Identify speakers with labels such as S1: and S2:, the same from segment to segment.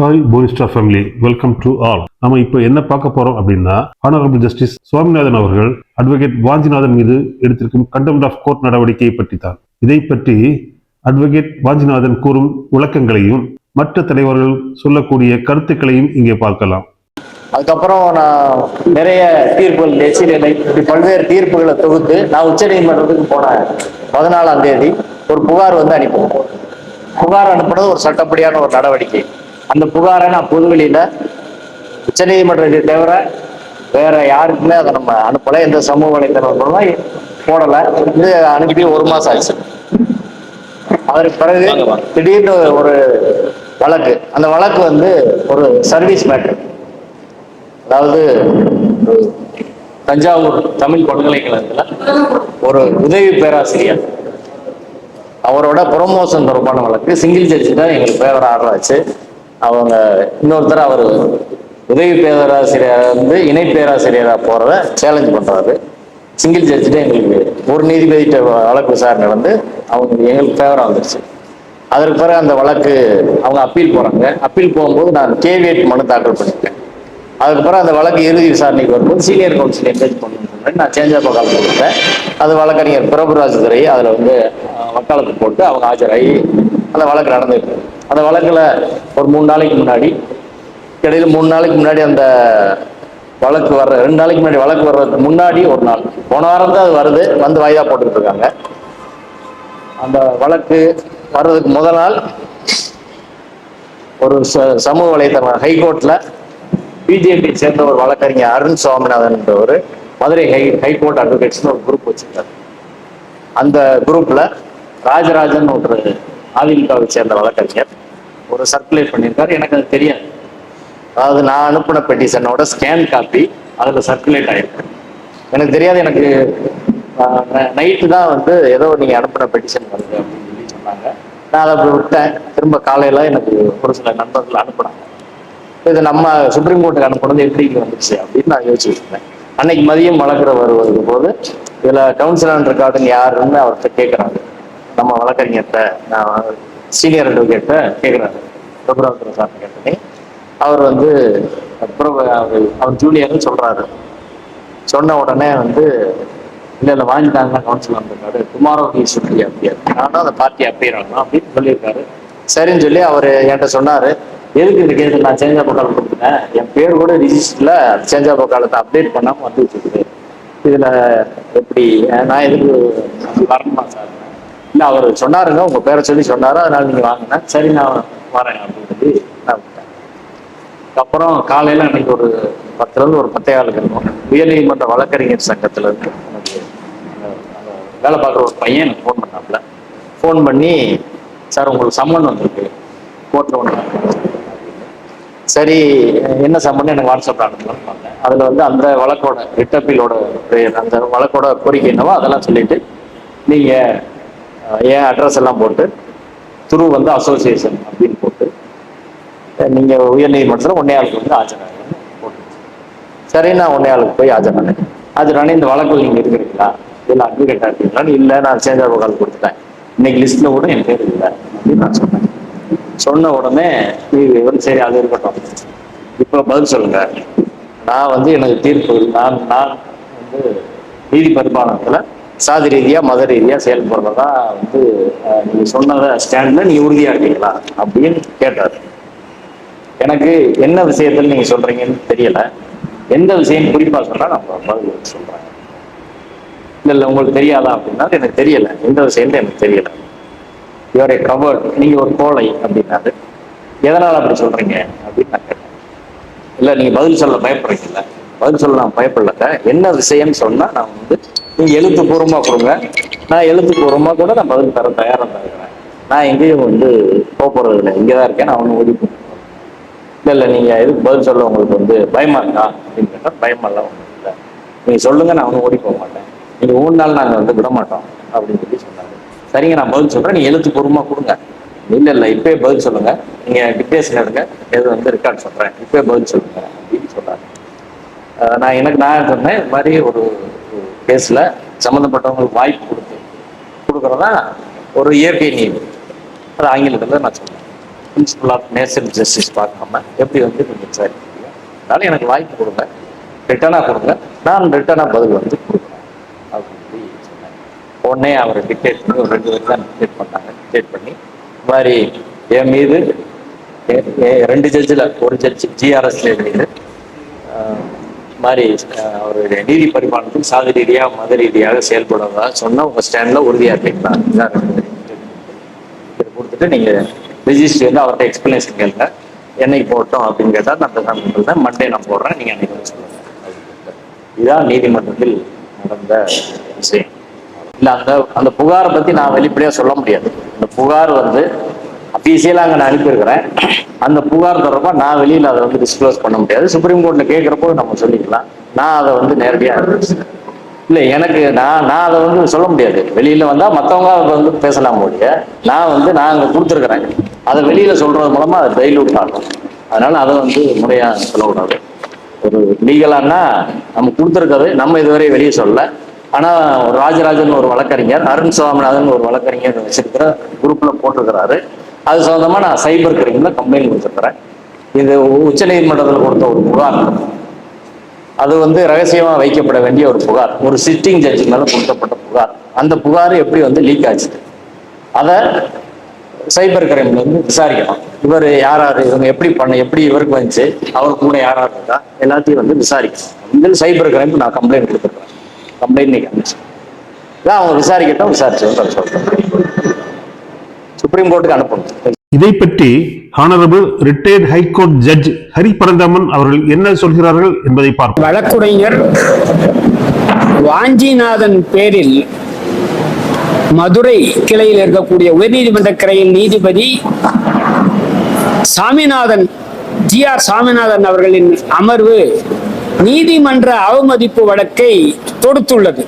S1: Hi போனிஸ்டா family welcome to all நம்ம இப்போ என்ன பார்க்க போறோம் அப்படின்னா ஆனரபிள் ஜஸ்டிஸ் சுவாமிநாதன் அவர்கள் அட்வொகேட் வாஞ்சிநாதன் மீது எடுத்திருக்கும் கண்டெம்ட் ஆஃப் கோர்ட் நடவடிக்கையை பற்றி தான் இதை பற்றி அட்வொகேட் வாஞ்சிநாதன் கூறும் விளக்கங்களையும் மற்ற தலைவர்கள் சொல்லக்கூடிய கருத்துக்களையும் இங்கே பார்க்கலாம்.
S2: அதுக்கப்புறம் நான் நிறைய தீர்ப்புகள் எச்சிலை இப்படி பல்வேறு தீர்ப்புகளை தொகுத்து நான் உச்ச நீதிமன்றத்துக்கு போனேன் பதினாலாம் தேதி ஒரு புகார் வந்து அனுப்பி புகார் அனுப்புனது ஒரு சட்டப்படியான ஒரு நடவடிக்கை. அந்த புகாரை நான் பொதுவெளியில உச்ச நீதிமன்றத்தை தவிர வேற யாருக்குமே அதை நம்ம அனுப்பல. எந்த சமூக வலைத்தளங்களும் போடல. இது அனுப்பி ஒரு மாசம் ஆச்சு. அதற்கு பிறகு திடீர்னு ஒரு வழக்கு. அந்த வழக்கு வந்து ஒரு சர்வீஸ் மேட்டர். அதாவது தஞ்சாவூர் தமிழ் பல்கலைக்கழகத்துல ஒரு உதவி பேராசிரியர். அவரோட ப்ரொமோஷன் தொடர்பான வழக்கு. சிங்கிள் ஜட்ஜி தான் எங்களுக்கு ஃபேவர் ஆர்டர் ஆச்சு அவங்க இன்னொருத்தர் அவர் உதவி பேராசிரியராக வந்து இணை பேராசிரியராக போறத சேலஞ்ச் பண்றாரு. சிங்கிள் ஜட்ஜிட்ட எங்களுக்கு ஒரு நீதிபதிட்ட வழக்கு விசாரணை வந்து அவங்க எங்களுக்கு ஃபேவராக வந்துருச்சு. அதற்கு பிறகு அந்த வழக்கு அவங்க அப்பீல் போறாங்க. அப்பீல் போகும்போது நான் கேவியட் மனு தாக்கல் பண்ணிட்டேன். அதுக்கு பிறகு அந்த வழக்கு இறுதி விசாரணைக்கு வரும்போது சீனியர் கவுன்சில் என்கேஜ் பண்ணணும்னு நான் சேஞ்ச் ஆஃப் வக்காலத்து கொடுத்தேன். அது வழக்கறிஞர் பிரபுராஜ் துறை அதில் வந்து வக்காலத்து போட்டு அவங்க ஆஜராகி அந்த வழக்கு நடந்துட்டு அந்த வழக்கில் ஒரு மூணு நாளைக்கு முன்னாடி இடையில மூணு நாளைக்கு முன்னாடி அந்த வழக்கு வர்ற ரெண்டு நாளைக்கு முன்னாடி வழக்கு வர்றதுக்கு முன்னாடி ஒரு நாள் போன வாரம் தான் அது வருது வந்து வாய்தா போட்டுட்டு இருக்காங்க. அந்த வழக்கு வர்றதுக்கு முதல் நாள் ஒரு ச- சமூக வலைத்தளம் ஹைகோர்ட்டில் பிஜேபி சேர்ந்த ஒரு வழக்கறிஞர் Arun Swaminathan Madurai high high court அட்வொகேட்ஸ்னு ஒரு குரூப் வச்சுருக்காரு. அந்த குரூப்பில் ராஜராஜன் ஒரு அதிமுகவை சேர்ந்த வழக்கறிஞர். ஒரு சர்க்குலேட் பண்ணியிருக்காரு. எனக்கு அது தெரியாது. அதாவது நான் அனுப்பின பெட்டிஷனோட ஸ்கேன் காப்பி அதில் சர்க்குலேட் ஆயிருக்கு. எனக்கு தெரியாது எனக்கு நைட்டு தான் வந்து ஏதோ நீங்கள் அனுப்பின பெட்டிஷன் வருது அப்படின்னு சொல்லி சொன்னாங்க. நான் அதை அப்படி விட்டேன். திரும்ப காலையில் எனக்கு ஒரு சில நண்பர்கள் அனுப்புனாங்க. இது நம்ம சுப்ரீம் கோர்ட்டுக்கு அனுப்புனது எப்படி இங்கே வந்துச்சு அப்படின்னு நான் யோசிச்சுட்டு இருந்தேன். அன்னைக்கு மதியம் வழக்கிற வருவது போது இதில் கவுன்சிலர் ரெக்கார்டுன்னு யாருன்னு அவர்கிட்ட கேட்குறாங்க நம்ம வழக்கறிஞர்கிட்ட நான் சீனியர் அட்வொகேட்ட கேட்குறாரு பிரபுராத்திர சார் கேட்டனே. அவர் வந்து அவர் அவர் ஜூனியர்னு சொல்றாரு. சொன்ன உடனே வந்து இல்லை இல்லை வாங்கிட்டாங்கன்னா கவுன்சில் வந்திருக்காரு. குமாரோ ஹீ சுட் அப்படியாரு நானும் அந்த பார்ட்டி அப்படிறாங்க ஆகணும் அப்படின்னு சொல்லியிருக்காரு. சரின்னு சொல்லி அவர் என்கிட்ட சொன்னார். எதுக்கு இந்த கேஸ் நான் சேஞ்ச் ஆஃப் காலம் கொடுத்துட்டேன்? என் பேர் கூட ரிஜிஸ்டரில் சேஞ்சா ஆஃப் காலத்தை அப்டேட் பண்ணாமல் வந்து வச்சுருக்குது இதில் எப்படி நான் எதுக்கு வரணுமா சார்? இல்லை அவர் சொன்னாருங்க. உங்க பேரை சொல்லி சொன்னாரு. அதனால நீங்க வாங்கினா சரி நான் வரேன் அப்படின்னு சொல்லி நான் விட்டேன். அப்புறம் காலையில அன்னைக்கு ஒரு பத்துல இருந்து ஒரு பத்தே இருக்கும். உயர்நீதிமன்ற வழக்கறிஞர் சங்கத்துல இருந்து எனக்கு வேலை பார்க்குற ஒரு பையன் எனக்கு ஃபோன் பண்ணாப்புல. ஃபோன் பண்ணி சார் உங்களுக்கு சம்மன் வந்திருக்கு. கோர்ட்ல ஒன்று சரி என்ன சம்மன் எனக்கு வாட்ஸ்அப்ல அனுப்பலாம்னு பார்த்தேன். அதில் வந்து அந்த வழக்கோட ரிட்டப்பீலோட அந்த வழக்கோட கோரிக்கை என்னவோ அதெல்லாம் சொல்லிட்டு நீங்கள் என் அட்ரஸ் எல்லாம் போட்டு துரு வந்து அசோசியேஷன் அப்படின்னு போட்டு நீங்க உயர்நீதிமன்றத்தில் ஒன்னே ஆளுக்கு வந்து ஆஜராகணும்னு போட்டு சரி நான் ஒன்னையாளுக்கு ஆளுக்கு போய் ஆஜரானேன் ஆஜரானே இந்த வழக்கில் நீங்க இருக்கிறீங்களா? இல்லை அட்வொகேட்டா இருக்கீங்களான்னு இல்லை நான் சேஞ்ச் ஆஃப் கால் கொடுத்துட்டேன். இன்னைக்கு லிஸ்ட்ல கூட என் பேர் இல்லை அப்படின்னு நான் சொன்னேன். சொன்ன உடனே இது சரி அது இருக்கட்டும். இப்போ பதில் சொல்லுங்க. நான் வந்து எனக்கு தீர்ப்பு நான் நான் வந்து நீதி பரிபாலனத்துல சாதி ரீதியா மத ரீதியா செயல்படுறதா வந்து நீங்க சொன்னத ஸ்டாண்ட்ல நீ உறுதியா இருக்கீங்களா அப்படின்னு கேட்டார். எனக்கு என்ன விஷயத்துல நீங்க சொல்றீங்கன்னு தெரியல. எந்த விஷயம் குறிப்பா சொன்னா நான் பதில் சொல்றேன். இல்ல இல்ல உங்களுக்கு தெரியாதா அப்படின்னா எனக்கு தெரியல. எந்த விஷயம் எனக்கு தெரியல. யுவர் கவர்ட் நீங்க ஒரு கோழை அப்படின்னாரு. எதனால அப்படி சொல்றீங்க அப்படின்னு நான் கேட்டேன். இல்ல நீங்க பதில் சொல்ல பயப்படுறீங்கல்ல. பதில் சொல்ல நான் பயப்படலங்க. என்ன விஷயம்னு சொன்னா நான் வந்து நீங்க எழுத்துப்பூர்வமா கொடுங்க. நான் எழுத்துப்பூர்வமா கூட நான் பதில் தர தயாராக தான் இருக்கிறேன். நான் எங்கேயும் வந்து போக போறது இல்லை இங்கதான் இருக்கேன். நான் ஒன்று ஓடி இல்லை இல்லை நீங்கள் எதுக்கு பதில் சொல்ல உங்களுக்கு வந்து பயமா இருக்கா? அப்படின்னு கேட்டால் பயமெல்லாம் ஒன்றும் இல்லை. நீங்கள் சொல்லுங்க நான் ஒன்றும் ஓடி போக மாட்டேன். நீங்கள் மூணு நாள் நாங்கள் வந்து விட மாட்டோம் அப்படின்னு சொல்லி சொன்னாங்க சரிங்க நான் பதில் சொல்றேன். எழுத்து பூர்வமாக கொடுங்க. இல்லை இல்லை இப்போயே பதில் சொல்லுங்கள் நீங்கள் டிக்டேஷன் எடுங்க. எது வந்து ரெக்கார்ட் சொல்கிறேன் இப்பயே பதில் சொல்லுங்க அப்படின்னு சொன்னாங்க நான் எனக்கு நான் சொன்னேன் இது மாதிரி ஒரு கேஸில் சம்மந்தப்பட்டவங்களுக்கு வாய்ப்பு கொடுத்து கொடுக்குறதா ஒரு இயற்கை நீதி. அது ஆங்கிலத்தில் நான் சொல்லுவேன் பிரின்சிபல் ஆஃப் நேஷனல் ஜஸ்டிஸ் பார்க்காம எப்படி வந்து நீங்கள் விசாரிக்க முடியும் எனக்கு வாய்ப்பு கொடுங்க. ரிட்டர்னாக கொடுங்க. நான் ரிட்டர்னாக பதில் வந்து கொடுக்குறேன். அப்படின்னு சொல்லி சொன்னேன் உடனே அவரை டிக்டேட் பண்ணி ஒரு ரெண்டு பேர் தான் டிக்டேட் பண்ணாங்க. டிக்டேட் பண்ணி இந்த மாதிரி என் மீது ரெண்டு ஜட்ஜில் ஒரு ஜட்ஜ் ஜிஆர்எஸ்ல மீது மாதிரி அவருடைய நீதி பரிமாணத்தில் சாதி ரீதியாக மத ரீதியாக செயல்படுவதா சொன்னால் உங்கள் ஸ்டாண்டில் உறுதியாக இருக்கீங்களா இதை கொடுத்துட்டு நீங்கள் ரிஜிஸ்டர் வந்து அவர்கிட்ட எக்ஸ்பிளனேஷன் கேளுங்க. என்னைக்கு போட்டோம் அப்படின்னு கேட்டால் நான் பேசாம சொல்றேன் மண்டே நான் போடுறேன் நீங்கள் அன்னைக்கு வந்து இதுதான் நீதிமன்றத்தில் நடந்த விஷயம். இல்லை அந்த அந்த புகாரை பற்றி நான் வெளிப்படையாக சொல்ல முடியாது. அந்த புகார் வந்து அபிஷியலாக அங்கே நான் அனுப்பியிருக்கிறேன். அந்த புகார் தொடர்பாக நான் வெளியில் அதை வந்து டிஸ்க்ளோஸ் பண்ண முடியாது. சுப்ரீம் கோர்ட்டில் கேட்குறப்போ நம்ம சொல்லிக்கலாம். நான் அதை வந்து நேரடியாக இல்லை எனக்கு நான் நான் அதை வந்து சொல்ல முடியாது. வெளியில் வந்தால் மற்றவங்க அதை வந்து பேசலாம் முடிய நான் வந்து நான் அங்கே கொடுத்துருக்குறேன். அதை வெளியில் சொல்கிறது மூலமாக அதை டைலூட் ஆகும். அதனால் அதை வந்து முறையாக சொல்லக்கூடாது. ஒரு லீகலான்னா நம்ம கொடுத்துருக்கிறது நம்ம இதுவரை வெளியே சொல்லலை. ஆனால் ஒரு ராஜராஜன் ஒரு வழக்கறிஞர் அருண் சுவாமிநாதன் ஒரு வழக்கறிஞர் வச்சிருக்கிற குரூப்பில் போட்டிருக்கிறாரு. அது சொந்தமாக நான் சைபர் கிரைமில் கம்ப்ளைண்ட் கொடுத்துருக்குறேன். இது உச்ச நீதிமன்றத்தில் கொடுத்த ஒரு புகார். அது வந்து ரகசியமாக வைக்கப்பட வேண்டிய ஒரு புகார். ஒரு சிட்டிங் ஜட்ஜி மேலே கொடுக்கப்பட்ட புகார். அந்த புகார் எப்படி வந்து லீக் ஆச்சு அதை சைபர் கிரைம்ல வந்து விசாரிக்கணும். இவர் யார் யார் இவங்க எப்படி பண்ண எப்படி இவருக்கு வந்துச்சு? அவர் கூட யார் யார் இருக்கா? எல்லாத்தையும் வந்து விசாரிக்கணும். இதில் சைபர் கிரைம் நான் கம்ப்ளைண்ட் கொடுத்துருக்கேன். கம்ப்ளைண்ட் நீங்கள் அனுப்பிச்சு. அவங்க விசாரிக்கட்டும் விசாரிச்சு சொல்கிறேன் சுப்ரீம் கோர்ட்டுக்கு அனுப்பணும்.
S1: இதை பற்றி honourable retired high court judge Hari Paranthaman அவர்கள் என்ன சொல்கிறார்கள் என்பதை பார்ப்போம்.
S3: வழக்குரைஞர் வாஞ்சிநாதன் பேரில் மதுரை கிளையில் இருக்கக்கூடிய உயர்நீதிமன்ற கிளையில் நீதிபதி சாமிநாதன் ஜி ஆர் சாமிநாதன் அவர்களின் அமர்வு நீதிமன்ற அவமதிப்பு வழக்கை தொடுத்துள்ளது.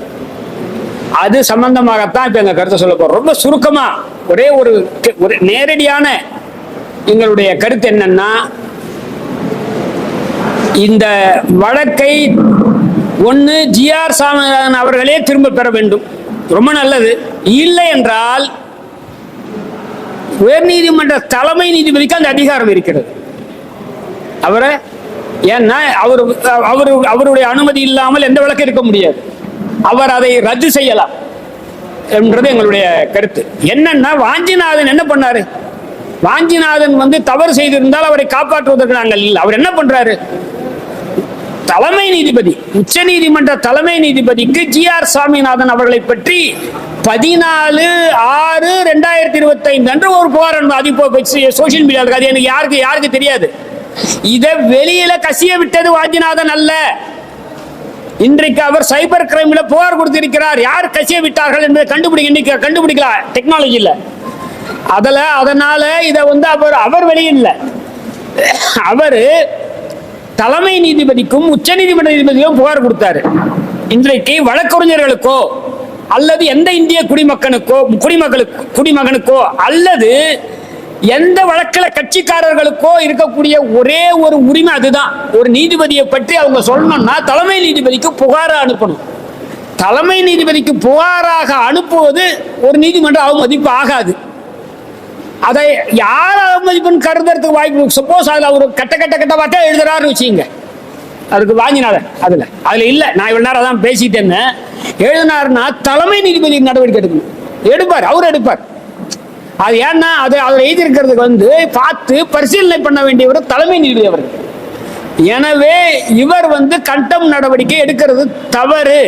S3: அது சம்பந்தமாகத்தான் இப்ப எங்க கருத்தை சொல்ல போறோம். ரொம்ப சுருக்கமா ஒரே ஒரு ஒரு நேரடியான எங்களுடைய கருத்து என்னன்னா இந்த வழக்கை ஒன்று ஜிஆர் சாமிநாதன் அவர்களே திரும்ப பெற வேண்டும். ரொம்ப நல்லது. இல்லை என்றால் உயர்நீதிமன்ற தலைமை நீதிபதிக்கு அந்த அதிகாரம் இருக்கிறது. அவரை ஏன்னா அவர் அவர் அவருடைய அனுமதி இல்லாமல் எந்த வழக்கு இருக்க முடியாது. அவர் அதை ரத்து செய்யலாம். என்றது எங்களுடைய கருத்து. என்னன்னா வாஞ்சிநாதன் என்ன பண்ணாரு? வாஞ்சிநாதன் வந்து தவறு செய்திருந்தால் அவரை காப்பாற்றுவதற்கு நாங்கள் இல்லை. அவர் என்ன பண்றாரு? தலைமை நீதிபதி உச்ச நீதிமன்ற தலைமை நீதிபதிக்கு ஜி ஆர் சாமிநாதன் அவர்களை பற்றி பதினாலு ஆறு ரெண்டாயிரத்தி இருபத்தி ஐந்து அன்று ஒரு புகார் அது இப்போ சோசியல் மீடியா இருக்கு. அது எனக்கு யாருக்கு யாருக்கு தெரியாது. இதை வெளியில கசிய விட்டது வாஞ்சிநாதன் அல்ல. இன்றைக்கு அவர் சைபர் கிரைம்ல புகார் கொடுத்திருக்கிறார். யார் கசிய விட்டார்கள் என்பதை கண்டுபிடிக்க கண்டுபிடிக்கலாம் டெக்னாலஜியில் அதில் அதனால இதை வந்து அவர் அவர் வெளியிடல. அவர் தலைமை நீதிபதிக்கும் உச்ச நீதிமன்ற நீதிபதிக்கும் புகார் கொடுத்தாரு. இன்றைக்கு வழக்கறிஞர்களுக்கோ அல்லது எந்த இந்திய குடிமக்கனுக்கோ குடிமக்களுக்கு குடிமகனுக்கோ அல்லது எந்த வழக்கில் கட்சிக்காரர்களுக்கோ இருக்கக்கூடிய ஒரே ஒரு உரிமை அதுதான். ஒரு நீதிபதியை பற்றி அவங்க சொல்லணும்னா தலைமை நீதிபதிக்கு புகாரை அனுப்பணும். தலைமை நீதிபதிக்கு புகாராக அனுப்புவது ஒரு நீதிமன்ற அவமதிப்பு ஆகாது. அதை யார் அவமதிப்புன்னு கருதுறதுக்கு வாய்ப்பு சப்போஸ் அதில் அவர் கட்ட கட்ட கட்ட பார்த்தா எழுதுறாருன்னு வச்சுங்க அதுக்கு வாங்கினால அதில். அதில் இல்லை. நான் இவ்வளோ நேரம் அதான் பேசிட்டு இருந்தேன் எழுதினாருன்னா தலைமை நீதிபதி நடவடிக்கை எடுக்கணும். எடுப்பார். அவர் எடுப்பார். அது ஏன்னா அது அதில் எழுதியிருக்கிறதுக்கு வந்து பார்த்து பரிசீலனை பண்ண வேண்டியவர் தலைமை நீதிபதி அவர்கள் எனவே இவர் வந்து கண்டம் நடவடிக்கை எடுக்கிறது தவறு.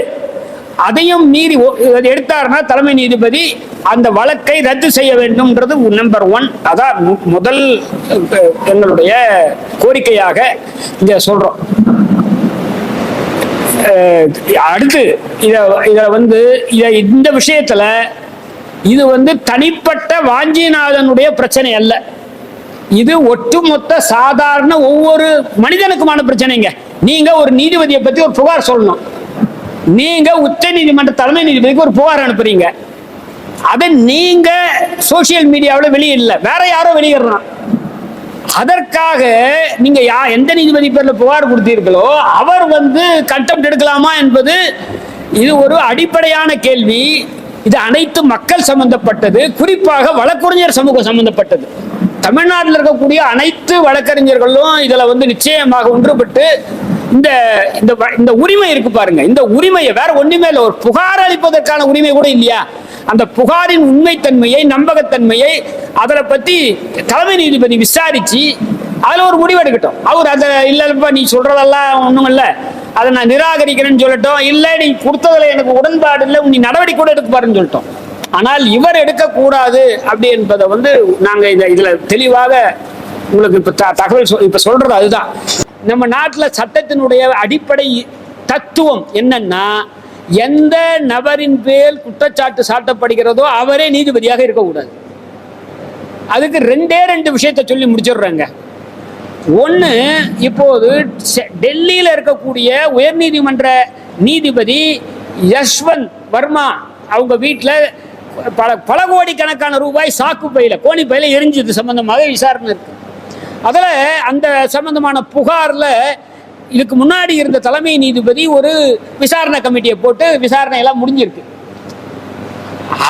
S3: அதையும் மீறி எடுத்தார்னா இவர் எடுத்தாருன்னா தலைமை நீதிபதி அந்த வழக்கை ரத்து செய்ய வேண்டும்ன்றது நம்பர் ஒன் அதான் மு- முதல் எங்களுடைய கோரிக்கையாக இங்க சொல்றோம். அடுத்து இத இத வந்து இத இந்த விஷயத்துல இது வந்து தனிப்பட்ட வாஞ்சிநாதனுடைய பிரச்சனை அல்ல. இது ஒட்டுமொத்த சாதாரண ஒவ்வொரு மனிதனுக்குமான பிரச்சனைங்க. நீங்க ஒரு நீதிபதியை பத்தி ஒரு புகார் சொல்லணும். நீங்க உச்ச நீதிமன்ற தலைமை நீதிபதிக்கு ஒரு புகார் அனுப்புறீங்க. அதை நீங்க சோசியல் மீடியாவில் வெளியிடல வேற யாரோ வெளியிடுறான் அதற்காக நீங்க யா எந்த நீதிபதி பேர்ல புகார் கொடுத்தீர்களோ அவர் வந்து கட்டம் எடுக்கலாமா என்பது இது ஒரு அடிப்படையான கேள்வி. இது அனைத்து மக்கள் சம்பந்தப்பட்டது. குறிப்பாக வழக்கறிஞர் சமூகம் சம்பந்தப்பட்டது. தமிழ்நாட்டில் இருக்கக்கூடிய அனைத்து வழக்கறிஞர்களும் இதுல வந்து நிச்சயமாக ஒன்றுபட்டு இந்த இந்த இந்த உரிமை இருக்கு பாருங்க. இந்த உரிமையை வேற ஒண்ணுமே இல்லை. ஒரு புகார் அளிப்பதற்கான உரிமை கூட இல்லையா? அந்த புகாரின் உண்மைத்தன்மையை நம்பகத்தன்மையை அதை பத்தி தலைமை நீதிபதி விசாரிச்சு அதில் ஒரு முடிவு எடுக்கட்டும். அவர் அதை இல்லைப்பா நீ சொல்கிறதெல்லாம் ஒன்றும் இல்லை. அதை நான் நிராகரிக்கிறேன்னு சொல்லட்டும். இல்லை நீ கொடுத்ததில் எனக்கு உடன்பாடு இல்லை. நீ நடவடிக்கை கூட எடுத்துப்பாருன்னு சொல்லிட்டோம். ஆனால் இவர் எடுக்கக்கூடாது அப்படி என்பதை வந்து நாங்கள் இந்த இதில் தெளிவாக உங்களுக்கு இப்போ த- தகவல் சொல்- இப்போ சொல்கிறது அதுதான். நம்ம நாட்டில் சட்டத்தினுடைய அடிப்படை தத்துவம் என்னன்னா எந்த நபரின் பேர் குற்றச்சாட்டு சாட்டப்படுகிறதோ அவரே நீதிபதியாக இருக்கக்கூடாது. அதுக்கு ரெண்டே ரெண்டு விஷயத்தை சொல்லி முடிச்சிடுறேங்க. ஒன்று இப்போது செ- இருக்கக்கூடிய உயர்நீதிமன்ற நீதிபதி யஷ்வந்த் வர்மா அவங்க வீட்டில் பல பல கோடிக்கணக்கான ரூபாய் சாக்கு பையில கோணி பையில எரிஞ்சது சம்பந்தமாக விசாரணை இருக்கு. அதில் அந்த சம்பந்தமான புகாரில் இதுக்கு முன்னாடி இருந்த தலைமை நீதிபதி ஒரு விசாரணை கமிட்டியை போட்டு விசாரணை எல்லாம் முடிஞ்சிருக்கு.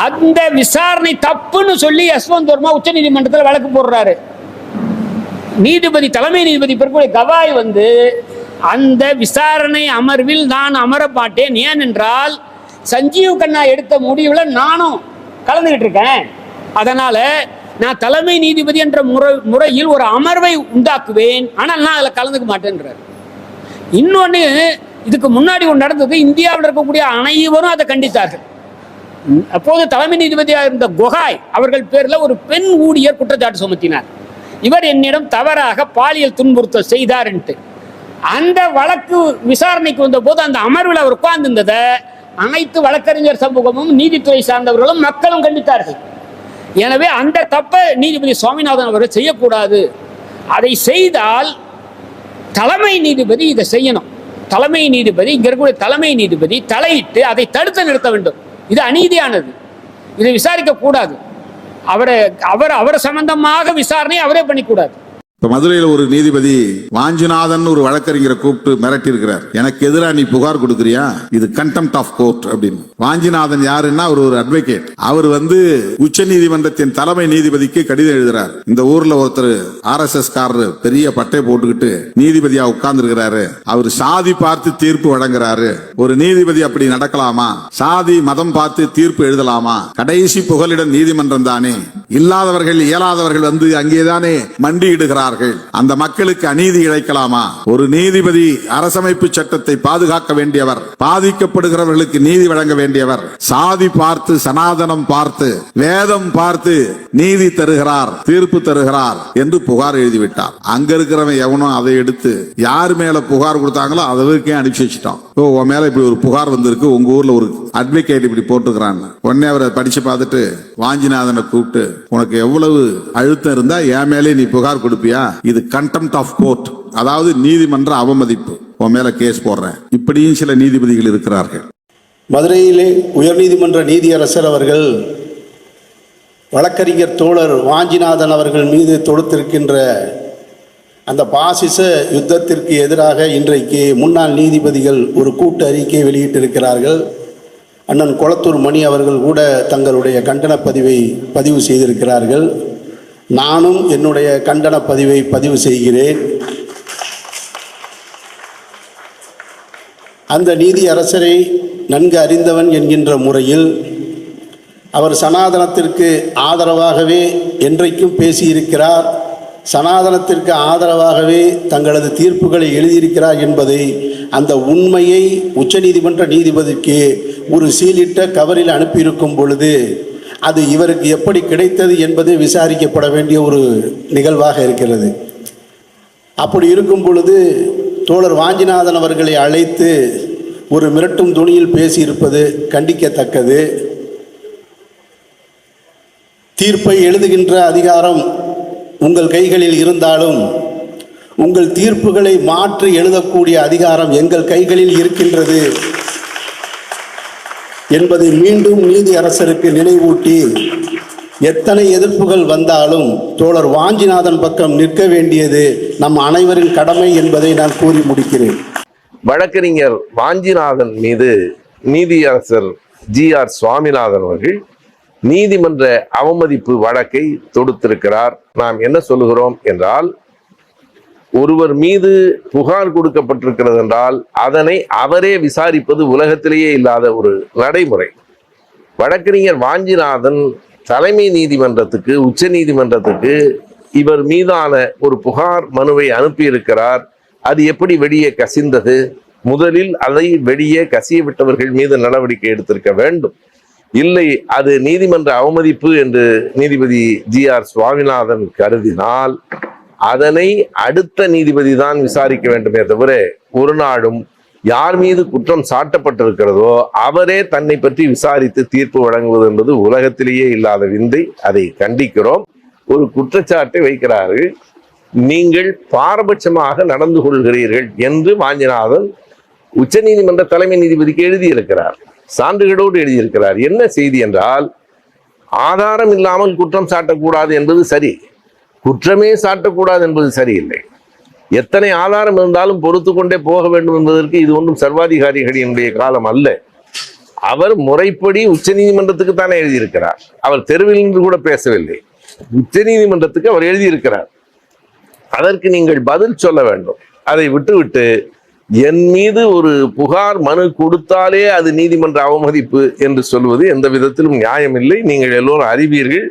S3: அந்த விசாரணை தப்புன்னு சொல்லி யஸ்வந்த் வர்மா உச்சநீதிமன்றத்தில் வழக்கு போடுறாரு. நீதிபதி தலைமை நீதிபதி பிறகு கவாய் வந்து அந்த விசாரணை அமர்வில் நான் அமரப்பாட்டேன். ஏன் ஏனென்றால் சஞ்சீவ் கண்ணா எடுத்த முடிவில் நானும் கலந்துகிட்டு இருக்கேன். அதனால நான் தலைமை நீதிபதி என்ற முறை முறையில் ஒரு அமர்வை உண்டாக்குவேன். ஆனால் நான் அதில் கலந்துக்க மாட்டேன்றார். இன்னொன்று இதுக்கு முன்னாடி ஒன்று நடந்தது இந்தியாவில் இருக்கக்கூடிய அனைவரும் அதை கண்டித்தார்கள். அப்போது தலைமை நீதிபதியாக இருந்த குகாய் அவர்கள் பேரில் ஒரு பெண் ஊழியர் குற்றச்சாட்டு சுமத்தினார். இவர் என்னிடம் தவறாக பாலியல் துன்புறுத்தல் செய்தார்ன்ட்டு. அந்த வழக்கு விசாரணைக்கு வந்தபோது அந்த அமர்வில் அவர் உட்கார்ந்திருந்ததை அனைத்து வழக்கறிஞர் சமூகமும் நீதித்துறை சார்ந்தவர்களும் மக்களும் கண்டித்தார்கள். எனவே அந்த தப்பை நீதிபதி சுவாமிநாதன் அவர்கள் செய்யக்கூடாது. அதை செய்தால் தலைமை நீதிபதி இதை செய்யணும். தலைமை நீதிபதி இங்க இருக்கக்கூடிய தலைமை நீதிபதி தலையிட்டு அதை தடுத்து நிறுத்த வேண்டும். இது அநீதியானது. இதை விசாரிக்க கூடாது அவரை அவர் அவர் சம்பந்தமாக விசாரணை அவரே பண்ணிக்கூடாது.
S4: இப்ப மதுரையில ஒரு நீதிபதி வாஞ்சிநாதன் ஒரு வழக்கறிஞரை கூப்பிட்டு மிரட்டி இருக்கிறார் எனக்கு எதிராக நீ புகார் கொடுக்கறியா? இது கண்டெம்ட் ஆஃப் கோர்ட் அப்படின்னு. வாஞ்சிநாதன் யாருன்னா அவர் ஒரு அட்வொகேட் அவர் வந்து உச்ச நீதிமன்றத்தின் தலைமை நீதிபதிக்கு கடிதம் எழுதுறார். இந்த ஊர்ல ஒருத்தர் ஆர் எஸ் எஸ் காரர் பெரிய பட்டை போட்டுக்கிட்டு நீதிபதியா உட்கார்ந்துருக்கிறாரு. அவர் சாதி பார்த்து தீர்ப்பு வழங்குறாரு. ஒரு நீதிபதி அப்படி நடக்கலாமா? சாதி மதம் பார்த்து தீர்ப்பு எழுதலாமா? கடைசி புகலிடம் நீதிமன்றம் தானே. இல்லாதவர்கள் இயலாதவர்கள் வந்து அங்கேதானே மண்டியிடுகிறார்கள். அந்த மக்களுக்கு அநீதி இழைக்கலாமா? ஒரு நீதிபதி அரசமைப்பு சட்டத்தை பாதுகாக்க வேண்டியவர் பாதிக்கப்படுகிறவர்களுக்கு நீதி வழங்க வேண்டியவர் சாதி பார்த்து சனாதனம் பார்த்து வேதம் பார்த்து நீதி தருகிறார் தீர்ப்பு தருகிறார் என்று புகார் எழுதிவிட்டார். அங்க இருக்கிறவன் எவனும் அதை எடுத்து யார் மேல புகார் கொடுத்தாங்களோ அதற்கே அனுப்பிச்சு வச்சுட்டோம் ஓ உன் மேல இப்படி ஒரு புகார் வந்திருக்கு உங்க ஊர்ல ஒரு அட்வொகேட் இப்படி போட்டுக்கிறான் உடனே அவரை படிச்சு பார்த்துட்டு வாஞ்சிநாதனை கூப்பிட்டு உனக்கு எவ்வளவு அழுத்தம் இருந்தா என் மேலே நீ புகார் கொடுப்பியா? இது கண்டெம்ட் ஆஃப் கோர்ட் அதாவது நீதிமன்ற அவமதிப்பு. உன் மேல கேஸ் போடுறேன். இப்படியும் சில நீதிபதிகள் இருக்கிறார்கள்.
S5: மதுரையிலே உயர்நீதிமன்ற நீதியரசர் அவர்கள் வழக்கறிஞர் தோழர் வாஞ்சிநாதன் அவர்கள் மீது தொடுத்திருக்கின்ற அந்த பாசிச யுத்தத்திற்கு எதிராக இன்றைக்கு முன்னாள் நீதிபதிகள் ஒரு கூட்டு அறிக்கை வெளியிட்டிருக்கிறார்கள். அண்ணன் கொளத்தூர் மணி அவர்கள் கூட தங்களுடைய கண்டன பதிவை பதிவு செய்திருக்கிறார்கள். நானும் என்னுடைய கண்டன பதிவை பதிவு செய்கிறேன். அந்த நீதி அரசரை நன்கு அறிந்தவன் என்கின்ற முறையில் அவர் சனாதனத்திற்கு ஆதரவாகவே என்றைக்கும் பேசியிருக்கிறார். சனாதனத்திற்கு ஆதரவாகவே தங்களது தீர்ப்புகளை எழுதியிருக்கிறார் என்பதை அந்த உண்மையை உச்சநீதிமன்ற நீதிபதிக்கு ஒரு சீலிட்ட கவரில் அனுப்பியிருக்கும் பொழுது அது இவருக்கு எப்படி கிடைத்தது என்பது விசாரிக்கப்பட வேண்டிய ஒரு நிகழ்வாக இருக்கிறது. அப்படி இருக்கும் பொழுது தோழர் வாஞ்சிநாதன் அவர்களை அழைத்து ஒரு மிரட்டும் துணியில் பேசியிருப்பது கண்டிக்கத்தக்கது. தீர்ப்பை எழுதுகின்ற அதிகாரம் உங்கள் கைகளில் இருந்தாலும் உங்கள் தீர்ப்புகளை மாற்றி எழுதக்கூடிய அதிகாரம் எங்கள் கைகளில் இருக்கின்றது என்பதை மீண்டும் நீதி அரசருக்கு நினைவூட்டி எத்தனை எதிர்ப்புகள் வந்தாலும் தோழர் வாஞ்சிநாதன் பக்கம் நிற்க வேண்டியது நம் அனைவரின் கடமை என்பதை நான் கூறி முடிக்கிறேன்.
S6: வழக்கறிஞர் வாஞ்சிநாதன் மீது நீதியரசர் ஜி ஆர் சுவாமிநாதன் அவர்கள் நீதிமன்ற அவமதிப்பு வழக்கை தொடுத்திருக்கிறார். நாம் என்ன சொல்லுகிறோம் என்றால் ஒருவர் மீது புகார் கொடுக்கப்பட்டிருக்கிறது என்றால் அதனை அவரே விசாரிப்பது உலகத்திலேயே இல்லாத ஒரு நடைமுறை. வழக்கறிஞர் வாஞ்சிநாதன் தலைமை நீதிமன்றத்துக்கு உச்ச நீதிமன்றத்துக்கு இவர் மீதான ஒரு புகார் மனுவை அனுப்பியிருக்கிறார். அது எப்படி வெளியே கசிந்தது? முதலில் அதை வெளியே கசிய விட்டவர்கள் மீது நடவடிக்கை எடுத்திருக்க வேண்டும். இல்லை அது நீதிமன்ற அவமதிப்பு என்று நீதிபதி ஜி ஆர் சுவாமிநாதன் கருதினால் அதனை அடுத்த நீதிபதி தான் விசாரிக்க வேண்டுமே தவிர ஒரு நாளும் யார் மீது குற்றம் சாட்டப்பட்டிருக்கிறதோ அவரே தன்னை பற்றி விசாரித்து தீர்ப்பு வழங்குவது என்பது உலகத்திலேயே இல்லாத விந்தை. அதை கண்டிக்கிறோம். ஒரு குற்றச்சாட்டை வைக்கிறார்கள். நீங்கள் பாரபட்சமாக நடந்து கொள்கிறீர்கள் என்று வாஞ்சிநாதன் உச்சநீதிமன்ற தலைமை நீதிபதிக்கு எழுதியிருக்கிறார். சான்றுகளோடு எழுதியிருக்கிறார். என்ன செய்தி என்றால் ஆதாரம் இல்லாமல் குற்றம் சாட்டக்கூடாது என்பது சரி. குற்றமே சாட்டக்கூடாது என்பது சரியில்லை. எத்தனை ஆதாரம் இருந்தாலும் பொறுத்து கொண்டே போக வேண்டும் என்பதற்கு இது ஒன்றும் சர்வாதிகாரிகளினுடைய காலம் அல்ல. அவர் முறைப்படி உச்ச நீதிமன்றத்துக்கு தானே எழுதியிருக்கிறார். அவர் தெருவில் நின்று கூட பேசவில்லை. உச்ச நீதிமன்றத்துக்கு அவர் எழுதியிருக்கிறார். அதற்கு நீங்கள் பதில் சொல்ல வேண்டும். அதை விட்டுவிட்டு என் மீது ஒரு புகார் மனு கொடுத்தாலே அது நீதிமன்ற அவமதிப்பு என்று சொல்வது எந்த விதத்திலும் நியாயமில்லை. நீங்கள் எல்லோரும் அறிவீர்கள்.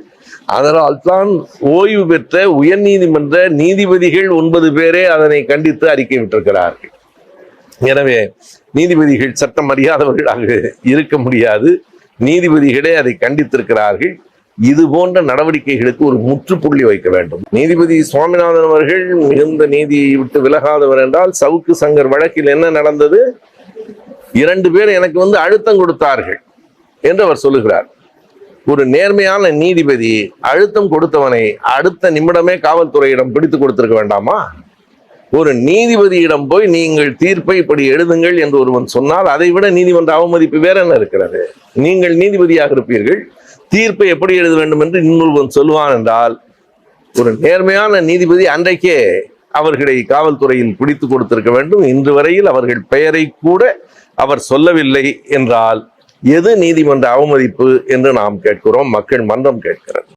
S6: அதனால் தான் ஓய்வு பெற்ற உயர் நீதிமன்ற நீதிபதிகள் ஒன்பது பேரே அதனை கண்டித்து அறிக்கை விட்டிருக்கிறார்கள். எனவே நீதிபதிகள் சட்டம் அறியாதவர்களாக இருக்க முடியாது. நீதிபதிகளே அதை கண்டித்திருக்கிறார்கள். இது போன்ற நடவடிக்கைகளுக்கு ஒரு முற்றுப்புள்ளி வைக்க வேண்டும். நீதிபதி சுவாமிநாதன் அவர்கள் மிகுந்த நீதியை விட்டு விலகாதவர் என்றால் சவுக்கு சங்கர் வழக்கில் என்ன நடந்தது? இரண்டு பேர் எனக்கு வந்து அழுத்தம் கொடுத்தார்கள் என்று அவர் சொல்லுகிறார். ஒரு நேர்மையான நீதிபதி அழுத்தம் கொடுத்தவனை அடுத்த நிமிடமே காவல்துறையிடம் பிடித்து கொடுத்திருக்க வேண்டாமா? ஒரு நீதிபதியிடம் போய் நீங்கள் தீர்ப்பை இப்படி எழுதுங்கள் என்று ஒருவன் சொன்னால் அதை விட நீதிமன்ற அவமதிப்பு வேற என்ன இருக்கிறது? நீங்கள் நீதிபதியாக இருப்பீர்கள். தீர்ப்பை எப்படி எழுத வேண்டும் என்று இன்னொருவன் சொல்லுவான் என்றால் ஒரு நேர்மையான நீதிபதி அன்றைக்கே அவர்களை காவல்துறையில் பிடித்து கொடுத்திருக்க வேண்டும். இன்று வரையில் அவர்கள் பெயரை கூட அவர் சொல்லவில்லை என்றால் எது நீதிமன்ற அவமதிப்பு என்று நாம் கேட்கிறோம்? மக்கள் மன்றம் கேட்கிறது.